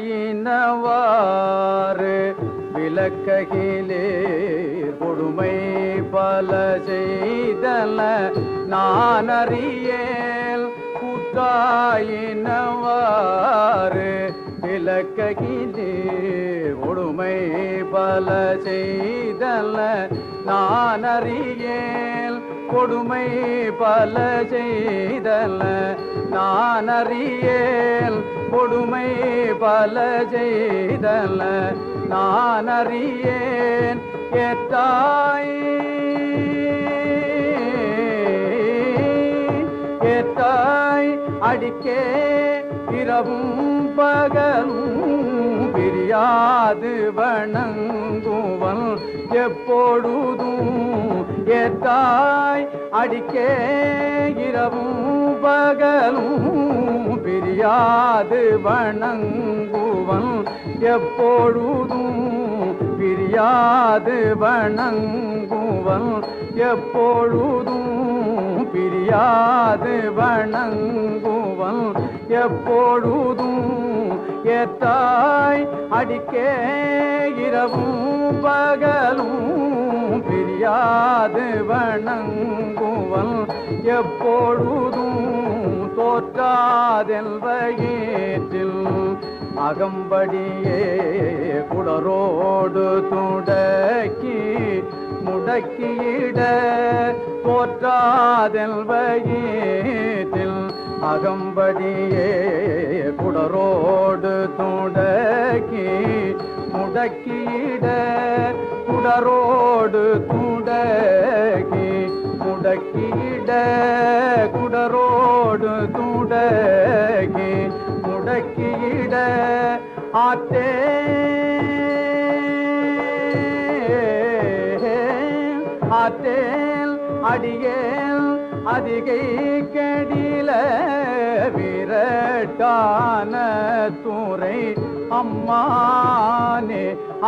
கூட்டாயினவாறு விளக்ககிலே கொடுமை பல செய்தல நான் அறியேல் கூட்டாயினவாறு விளக்ககிலே கொடுமை பல செய்தல நான் அறியேல் கொடுமை பல செய்தல நான் அறியேல் கொடுமை பல செய்தல நான் அறியேன் ஏத்தாய் ஏத்தாய் அடிக்கே இரவும் பகலும் பிரியாது வணங்குவன். எப்பொழுதும் ஏத்தாய் அடிக்கே இரவும் பகலும் பிரியாது வணங்குவன். எப்பொழுதும் பிரியாது வணங்குவன். எப்பொழுதும் பிரியாது வணங்குவன். எப்பொழுதும் ஏத்தாய் அடிக்கே இரவும் பகலும் பிரியாது வணங்குவன். எப்பொழுதும் தோற்றாதெல்வயிற்றில் அகம்படியே குடரோடு துடக்கி முடக்கியிட போற்றாதெல் வயிற்றில் அகம்படியே குடரோடு துடக்கி முடக்கியிட குடரோடு துடக்கி முடக்கிட குடரோடு துடகி முடக்கிட ஆத்தே. ஆத்தேல் அடியேல் அதிகை கடில விரட்டான தூரை அம்மானே.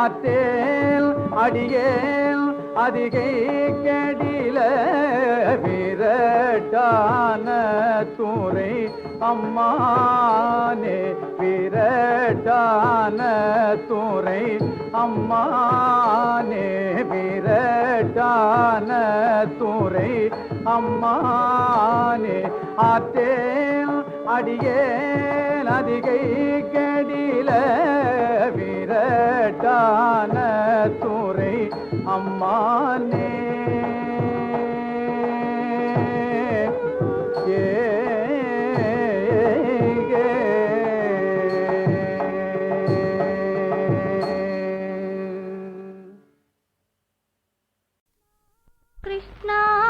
ஆத்தேல் அடியேல் அதிகை கடில விரட்டான தூரை அம்மானே விரட்டான தூரை அம்மானே விரட்டான தூரை அம்மானே. ஆத்தே அடியேல் அதிகை கடில விரட்டான தூரை அம்மானே. கிருஷ்ணா.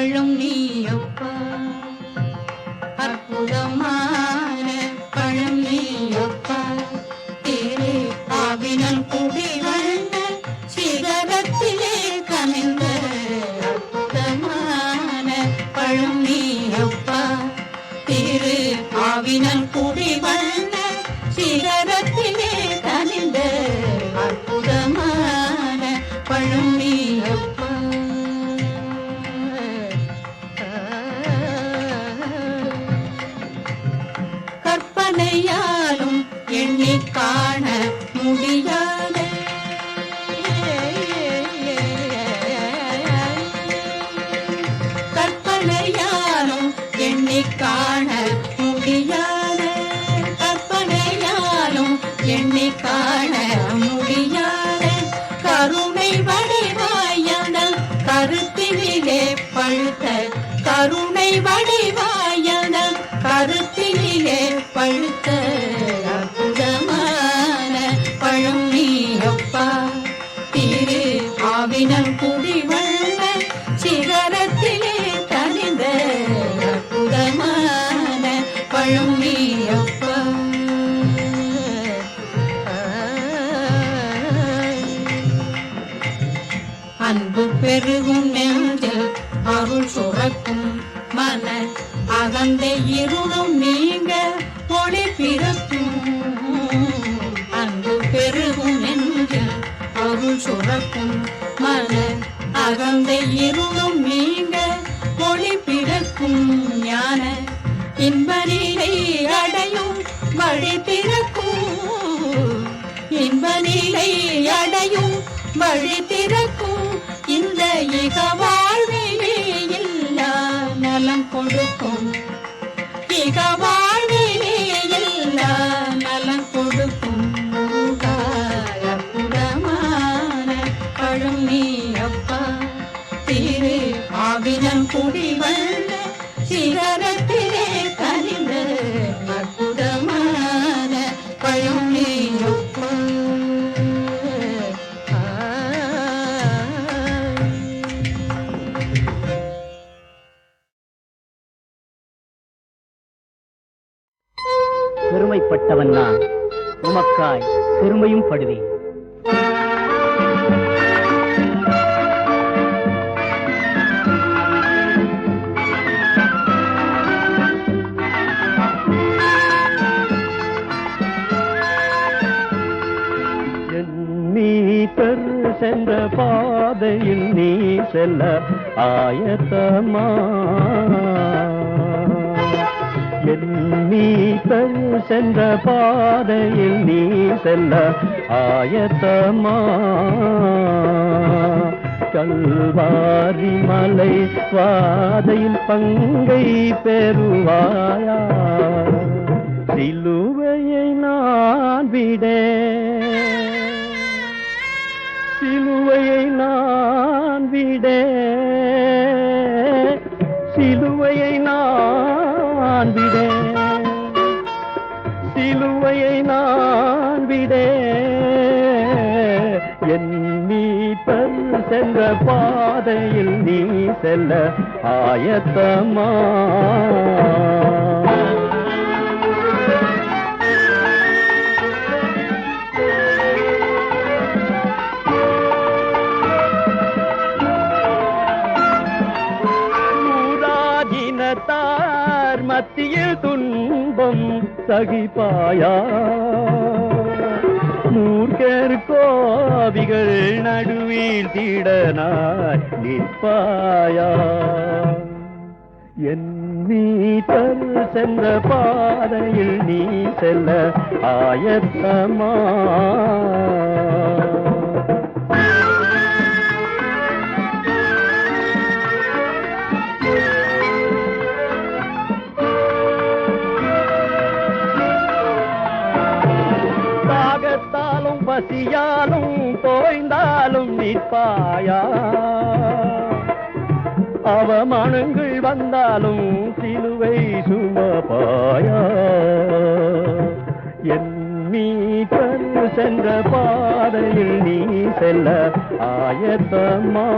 அழும் நீ அப்பா. அற்புதமான பழம் நீ அப்பா. திரு ஆவினன் குடி வந்த சிகரத்திலே கனிந்த அற்புதமான பழம் நீ அப்பா. திரு ஆவினன் குடி எண்ணி காண முடியாத கற்பனையாலும் என்னை காண முடியாத கருணை வடிவாயன கருத்திலே பழுத்த கருணை வடிவாயன பெருகும் நெஞ்சில் அருள் சுரக்கும் மன அகந்தை இருளும் நீங்க ஒளி பிறக்கும். அன்பு பெருகும் நெஞ்சில் அருள் சுரக்கும் மன அகந்தை இருளும் நீங்க ஒளி பிறக்கும். ஞான இன்பநிலை அடையும் வழி திறக்கும். இன்பநிலை அடையும் வழி திறக்கும். మౌలికమా பெருமைப்பட்டவன் நான். உமக்காய் பெருமையும் படுவேன். நீ சென்ற பாதையில் நீ செல்ல ஆயத்தமா. நீ பெரு சென்ற பாதையில் நீ செல்ல. ஆயத்தமா கல்வாரி மலை வாதையில் பங்கை பெறுவாயா? சிலுவையை நான் விட சிலுவையை நான் விட. சிலுவையை நான் நான் விடே சிலுவையை நான் விடே என் நீ சென்ற பாதையில் நீ செல்ல ஆயத்தமா. சகிப்பாயா மூர்க்கர் கோவிகள் நடுவில் திடனாய் நிற்பாயா. என் நீத்தல் தரு சென்ற பாதையில் நீ செல்ல ஆயத்தமா. நிற்பாயா அவமானங்கள் வந்தாலும் சிலுவை சுமப்பாயா? என் நீ கரு சென்ற பாதையில் நீ செல்ல ஆயத்தமா?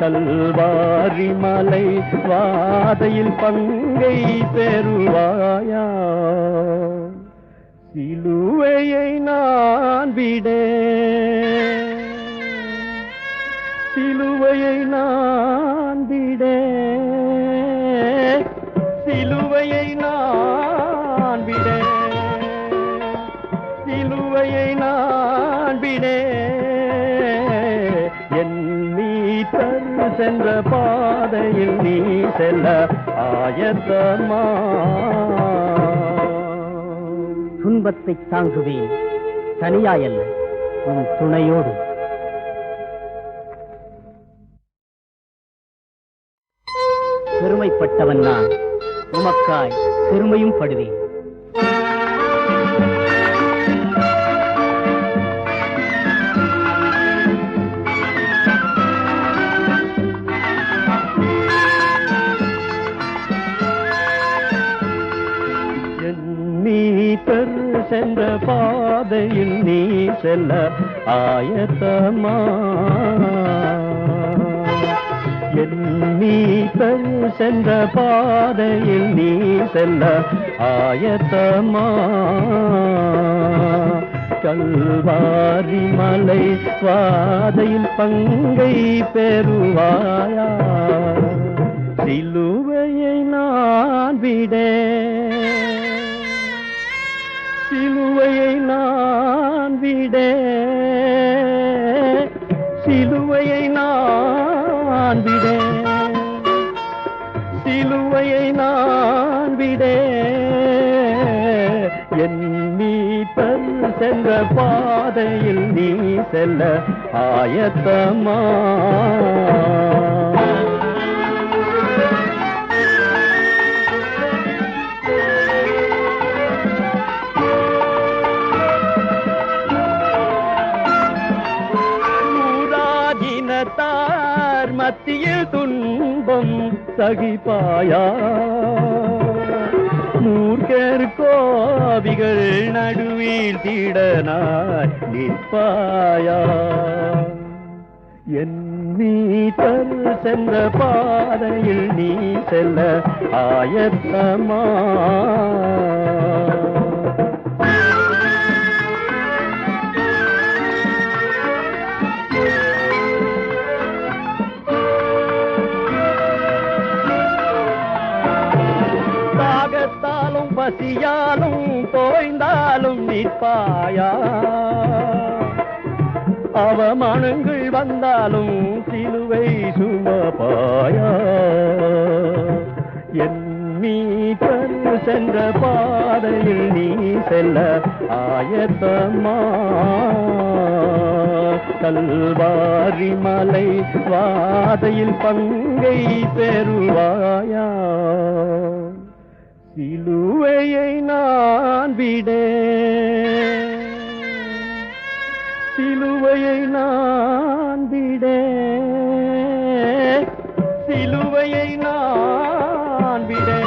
கல்வாரி மலை வாதையில் பங்கை பெறுவாயா? சிலுவையை நான் விட. சிலுவையை நான் விட. சிலுவையை நான் விட. சிலுவையை நான் விட. என் நீ மீட்டர் சென்ற பாதையில் நீ செல்ல ஆயத்தமா துன்பத்தை தாங்குவேன். தனியாயல்ல உன் துணையோடு. பெருமைப்பட்டவன் நான். உமக்காய் பெருமையும் படுவேன். சென்ற பாதையில் நீ செல்ல ஆயத்தமா? நீத்தல் சென்ற பாதையில் நீ செல்ல ஆயத்தமா? கல்வாரி மலை பாதையில் பங்கை பெறுவாயா? சிலுவையை நான் விடேன் சிலுவையை நான் விட. சிலுவையை நான் விட. சிலுவையை நான் விட. என் மீட்டர் சென்ற பாதையில் நீ செல்ல ஆயத்தமா. ஊராஜினத்தார் மத்தியில் துன்பம் சகிப்பாயா? மூர்க்கர் கோவிகள் நடுவில் திடனாய் நிற்பாயா? என் மீட்டர் சென்ற பாதையில் நீ செல்ல ஆயத்தமா? பசியாலும் தோய்ந்தாலும் நிற்பாயா? அவமானங்கள் வந்தாலும் சிலுவை சுமபாயா என் மீட்டர் சென்ற பாதையில் நீ செல்ல ஆயத்தமா? கல்வாரி மலை வாதையில் பங்கை பெறுவாயா? சிலுவையை நான் விட. சிலுவையை நான் விட. சிலுவையை நான் விட.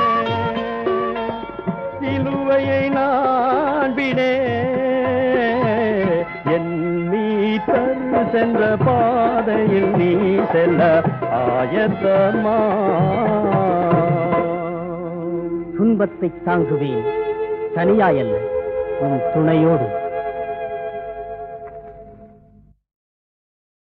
சிலுவையை நான் விட. என் மீட்டர் சென்ற பாதையில் நீ செல்ல ஆயத்தமா. துன்பத்தை தாங்குவேன். தனியாயல்ல உன் துணையோடு.